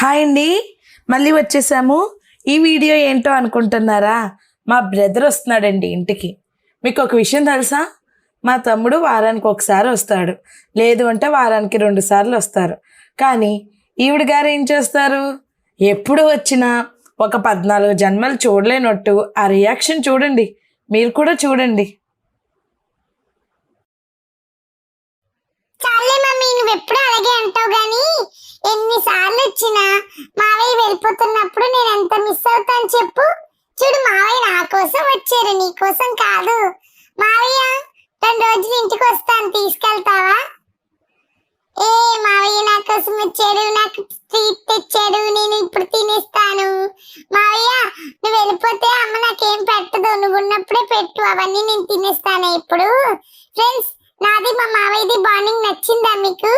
Hi అండి. మళ్ళీ వచ్చేసాము. ఈ వీడియో ఏంటో అనుకుంటున్నారా? మా బ్రదర్ వస్తున్నాడండి ఇంటికి. మీకు ఒక విషయం తెలుసా? మా తమ్ముడు వారానికి ఒకసారి వస్తాడు. లేదు అంటే వారానికి రెండు సార్లు వస్తారు. కానీ ఈవిడ గారు ఏం చేస్తారు? ఎప్పుడు వచ్చినా ఒక పద్నాలుగు జన్మలు చూడలేనట్టు ఆ రియాక్షన్ చూడండి. మీరు కూడా చూడండి. ఎన్నిసార్లు ఇచ్చినా మావయ్య వెళ్ళిపోతున్నప్పుడు నేను ఎంత మిస్ అవుతాను చెప్పు. చూడు మావయ్య నా కోసం వచ్చారు నీ కోసం కాదు. మావయ్య రెండు రోజులు ఇంటికి వస్తాను తీసుకెళ్తావా? ఏ మావయ్య నా కోసం వచ్చాడు నాకు ట్రీట్ తెచ్చాడు నేను ఇప్పుడు తినేస్తాను. మావయ్య నువ్వు వెళ్ళిపోతే అమ్మ నాకేం పెట్టదు నువ్వు ఉన్నప్పుడే పెట్టు అవన్నీ నేను తినేస్తాను ఇప్పుడు. ఫ్రెండ్స్ నాది మా మావయ్యది బాండింగ్ నచ్చిందా మీకు?